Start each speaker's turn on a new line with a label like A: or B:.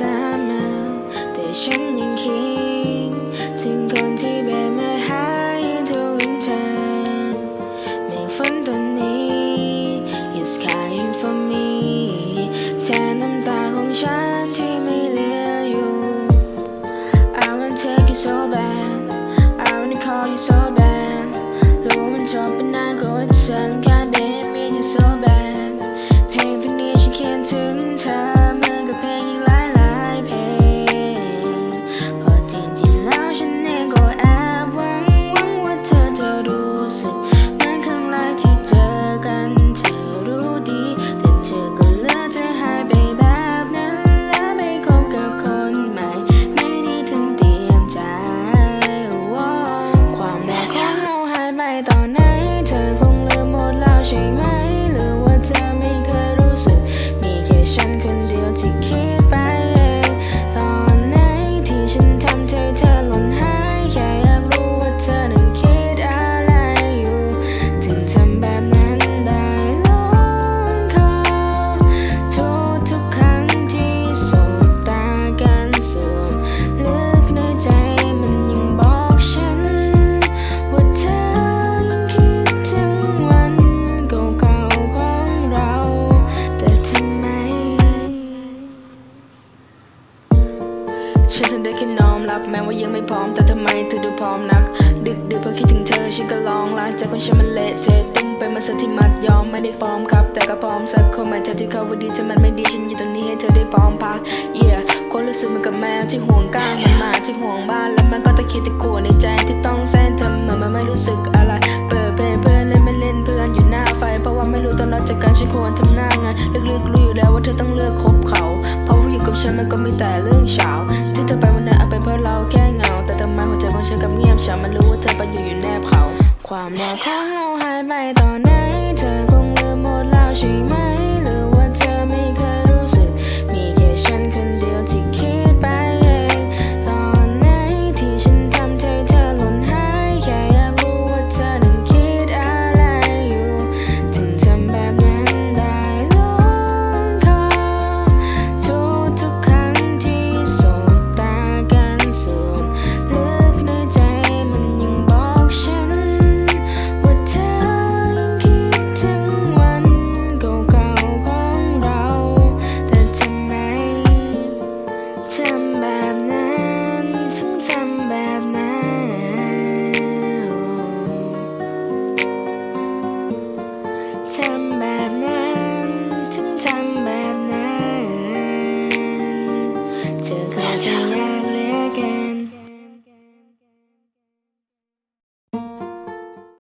A: ซ้ำมาแต่ฉันยังคิดถึงคนที่แบบมาหา ฉันทำได้แค่น้อมรับแม้ว่ายังไม่พร้อม แต่ทำไมเธอดูพร้อมนัก ดึกดึกเพราะคิดถึงเธอ ฉันก็ลองละใจของฉันมันเละเทะตุ้มไปมาสักที่มัดยอมไม่ได้พร้อมครับ แต่ก็พร้อมสักคนใหม่เธอที่เขาว่าดีถ้ามันไม่ดีฉันอยู่ตรงนี้ให้เธอได้พร้อมพักเย่ความรู้สึกเหมันกับแมวที่ห่วงก้างมันมาที่ห่วงบ้านแล้วมันก็ตะคิดตะขวในใจที่ต้องแซนเธอเหมือนมันไม่รู้สึกอะไรเปิดเพลงเพื่อนเล่นไม่เล่นเพื่อนอยู่หน้าไฟเพราะว่าไม่รู้ตอนเราจากกันฉันควรทำหน้าไงลึกๆรู้อยู่แล้วว่าเธอต้องเลือกคบเขา ราะว่อยู่กับฉันมันก็มีแต่เรื่องเฉาที่เธอไปวันนั้นอาจเป็นเพราะเราแค่เหงา แต่ทำไมหัวใจของฉันกับเงียบเฉามันรู้ว่าเธอไปอยู่อยู่แนบเขา ความรักของเราหายไปตอนนั้น ทำแบบนั้นถึงทำแบบนั้น เธอเข้าใจ